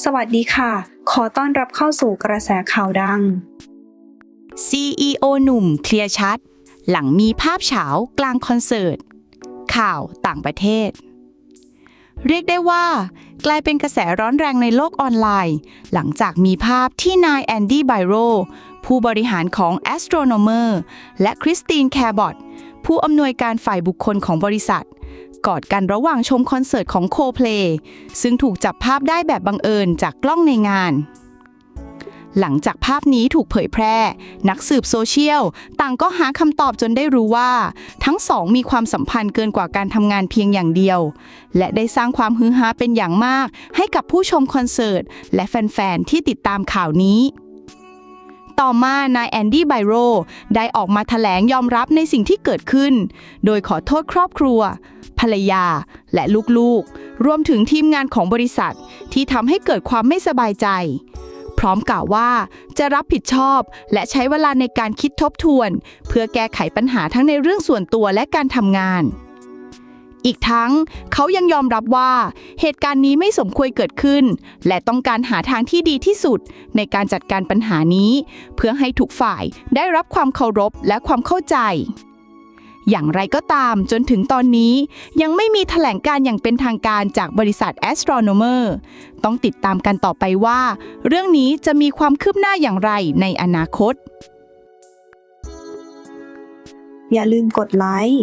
สวัสดีค่ะ ขอต้อนรับเข้าสู่กระแสข่าวดัง CEO หนุ่มเคลียร์ชัด หลังมีภาพเฉากลางคอนเสิร์ต ข่าวต่างประเทศ เรียกได้ว่า กลายเป็นกระแสร้อนแรงในโลกออนไลน์ หลังจากมีภาพที่นายแอนดี้ไบโรผู้บริหารของ Astronomer และคริสตินแคร์บอตผู้อำนวยการฝ่ายบุคคลของบริษัท กอดกันระหว่างชมคอนเสิร์ตของโคเพลซึ่งถูกจับภาพได้แบบบังเอิญจากกล้องในงาน หลังจากภาพนี้ถูกเผยแพร่ นักสืบโซเชียล ต่างก็หาคำตอบจนได้รู้ว่า ทั้งสองมีความสัมพันธ์เกินกว่าการทำงานเพียงอย่างเดียว และได้สร้างความฮือฮาเป็นอย่างมาก ให้กับผู้ชมคอนเสิร์ต และแฟน ๆ ที่ติดตามข่าวนี้ ต่อมานายแอนดี้ไบโรได้ออกมาแถลงยอมรับในสิ่งที่เกิดขึ้น โดยขอโทษครอบครัว ภรรยา และลูกๆ รวมถึงทีมงานของบริษัท ที่ทำให้เกิดความไม่สบายใจ พร้อมกล่าวว่าจะรับผิดชอบและใช้เวลาในการคิดทบทวน เพื่อแก้ไขปัญหาทั้งในเรื่องส่วนตัวและการทำงาน อีกทั้งเขายังยอมรับว่า เหตุการณ์นี้ไม่สมควรเกิดขึ้น และต้องการหาทางที่ดีที่สุดในการจัดการปัญหานี้ เพื่อให้ทุกฝ่ายได้รับความเคารพและความเข้าใจ อย่างไรก็ตามจนถึงตอนนี้ยังไม่มีแถลงการอย่างเป็นทางการจากบริษัท Astronomer ต้องติดตามกันต่อไปว่า เรื่องนี้จะมีความคืบหน้าอย่างไรในอนาคต อย่าลืมกดไลค์